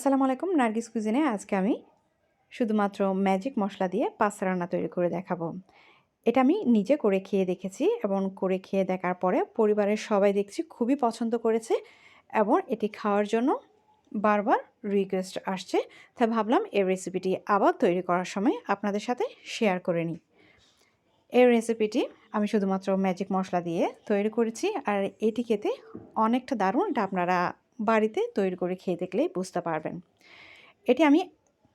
আসসালামু আলাইকুম, নার্গিস কুজিনে আজকে আমি শুধুমাত্র ম্যাজিক মশলা দিয়ে পাস্তা রান্না তৈরি করে দেখাবো। এটা আমি নিজে করে খেয়ে দেখেছি এবং করে খেয়ে দেখার পরে পরিবারের সবাই দেখছি খুবই পছন্দ করেছে এবং এটি খাওয়ার জন্য বারবার রিকোয়েস্ট আসছে। তাই ভাবলাম এই রেসিপিটি আবার তৈরি করার সময় আপনাদের সাথে শেয়ার করে নিই। এই রেসিপিটি আমি শুধুমাত্র ম্যাজিক মশলা দিয়ে তৈরি করেছি আর এটি খেতে অনেকটা দারুণ। এটা আপনারা বাড়িতে তৈরি করে খেয়ে দেখলেই বুঝতে পারবেন। এটি আমি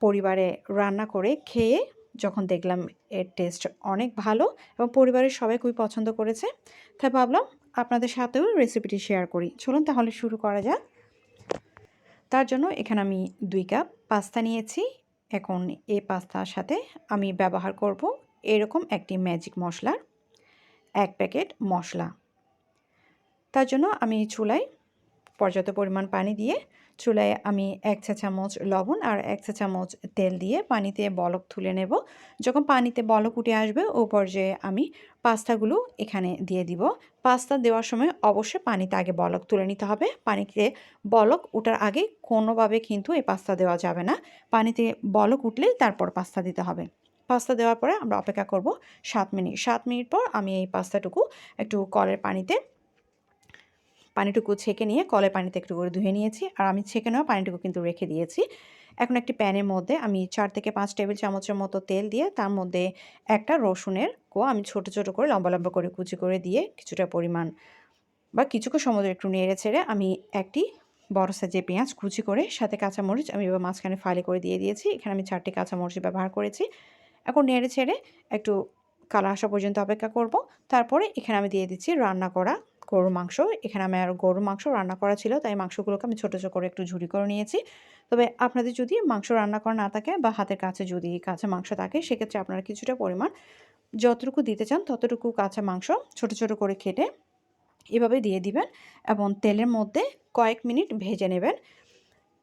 পরিবারে রান্না করে খেয়ে যখন দেখলাম এর টেস্ট অনেক ভালো এবং পরিবারের সবাই খুবই পছন্দ করেছে, তাই ভাবলাম আপনাদের সাথেও রেসিপিটি শেয়ার করি। চলুন তাহলে শুরু করা যাক। তার জন্য এখানে আমি দুই কাপ পাস্তা নিয়েছি। এখন এই পাস্তার সাথে আমি ব্যবহার করব এরকম একটি ম্যাজিক মশলার। এক প্যাকেট মশলা। তার জন্য আমি চুলায় পর্যাপ্ত পরিমাণ পানি দিয়ে চুলায় আমি এক চা চামচ লবণ আর এক চা চামচ তেল দিয়ে পানিতে বলক তুলে নেব। যখন পানিতে বলক উঠে আসবে, ও পর্যায়ে আমি পাস্তাগুলো এখানে দিয়ে দিব। পাস্তা দেওয়ার সময় অবশ্যই পানিতে আগে বলক তুলে নিতে হবে। পানিতে বলক ওঠার আগে কোনোভাবে কিন্তু এই পাস্তা দেওয়া যাবে না। পানিতে বলক উঠলেই তারপর পাস্তা দিতে হবে। পাস্তা দেওয়ার পরে আমরা অপেক্ষা করব সাত মিনিট। সাত মিনিট পর আমি এই পাস্তাটুকু একটু কলের পানিতে পানিটুকু ছেঁকে নিয়ে কলে পানিতে একটু করে ধুয়ে নিয়েছি। আর আমি ছেঁকে নেওয়া পানিটুকু কিন্তু রেখে দিয়েছি। এখন একটি প্যানের মধ্যে আমি চার থেকে পাঁচ টেবিল চামচের মতো তেল দিয়ে তার মধ্যে একটা রসুনের কো আমি ছোট ছোট করে, লম্বা লম্বা করে কুচি করে দিয়ে কিছুটা পরিমাণ বা কিছুক্ষণ সময় একটু নেড়ে ছেড়ে আমি একটি বড় সাইজে পেঁয়াজ কুচি করে, সাথে কাঁচামরিচ আমি এবার মাঝখানে ফালি করে দিয়ে দিয়েছি। এখানে আমি চারটি কাঁচামরিচ ব্যবহার করেছি। এখন নেড়ে ছেড়ে একটু কালো আসা পর্যন্ত অপেক্ষা করব। তারপরে এখানে আমি দিয়ে দিচ্ছি রান্না করা গরুর মাংস। এখানে আমার গরুর মাংস রান্না করা ছিল, তাই মাংসগুলোকে আমি ছোটো ছোটো করে একটু ঝুড়ি করে নিয়েছি। তবে আপনাদের যদি মাংস রান্না করা না থাকে বা হাতের কাছে যদি কাঁচা মাংস থাকে, সেক্ষেত্রে আপনারা কিছুটা পরিমাণ যতটুকু দিতে চান ততটুকু কাঁচা মাংস ছোট ছোট করে কেটে এভাবে দিয়ে দিবেন এবং তেলের মধ্যে কয়েক মিনিট ভেজে নেবেন।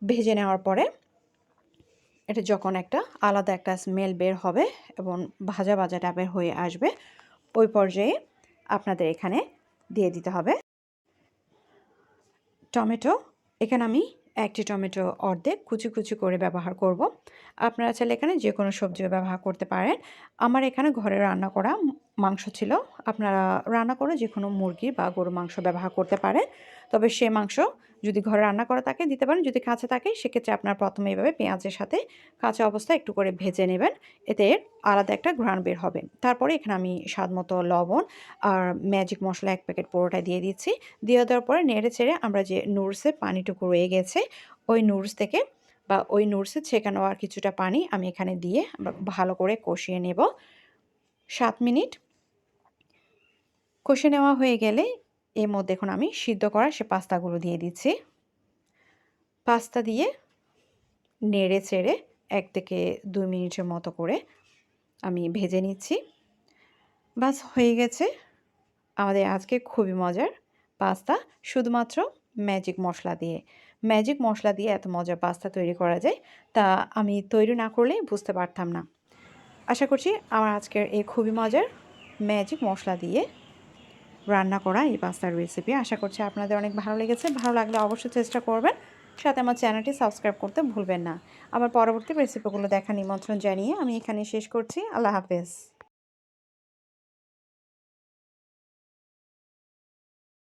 ভেজে নেওয়ার পরে এটা যখন একটা আলাদা একটা স্মেল বের হবে এবং ভাজা ভাজা টাইপের হয়ে আসবে, ওই পর্যায়ে আপনাদের এখানে দিয়ে দিতে হবে টমেটো, এখানে আমি একটি টমেটো অর্ধেক কুচি কুচি করে ব্যবহার করব। আপনারা চাইলে এখানে যে কোনো সবজিও ব্যবহার করতে পারেন আমার এখানে ঘরে রান্না করা মাংস ছিল। আপনারা রান্না করে যে কোনো মুরগি বা গরু মাংস ব্যবহার করতে পারেন। তবে সে মাংস যদি ঘরে রান্না করা থাকে, দিতে পারেন। যদি কাঁচা থাকে, সেক্ষেত্রে আপনার প্রথমে এইভাবে পেঁয়াজের সাথে কাঁচা অবস্থায় একটু করে ভেজে নেবেন। এতে আলাদা একটা ঘ্রাণ বের হবে। তারপরে এখানে আমি স্বাদ মতো লবণ আর ম্যাজিক মশলা এক প্যাকেট পুরোটা দিয়ে দিচ্ছি। দিয়ে দেওয়ার পরে নেড়ে ছেড়ে আমরা যে নুডলসের পানিটুকু রয়ে গেছে, ওই নুডলস থেকে বা ওই নুডলসে ছেঁকানো আর কিছুটা পানি আমি এখানে দিয়ে ভালো করে কষিয়ে নেব। সাত মিনিট কষে নেওয়া হয়ে গেলে এর মধ্যে এখন আমি সিদ্ধ করা সে পাস্তাগুলো দিয়ে দিচ্ছি। পাস্তা দিয়ে নেড়ে চেড়ে এক থেকে দুই মিনিটের মতো করে আমি ভেজে নিচ্ছি। বাস, হয়ে গেছে। আমাদের আজকে খুবই মজার পাস্তা। শুধুমাত্র ম্যাজিক মশলা দিয়ে। ম্যাজিক মশলা দিয়ে এত মজার পাস্তা তৈরি করা যায়, তা আমি তৈরি না করলে বুঝতে পারতাম না। আশা করছি আমার আজকের এই খুবই মজার ম্যাজিক মশলা দিয়ে রান্না করা এই পাস্তার রেসিপি আশা করছি আপনাদের অনেক ভালো লেগেছে। ভালো লাগলে অবশ্যই চেষ্টা করবেন। সাথে আমার চ্যানেলটি সাবস্ক্রাইব করতে ভুলবেন না। আবার পরবর্তী রেসিপিগুলো দেখা নিমন্ত্রণ জানিয়ে আমি এখানে শেষ করছি। আল্লাহ হাফেজ।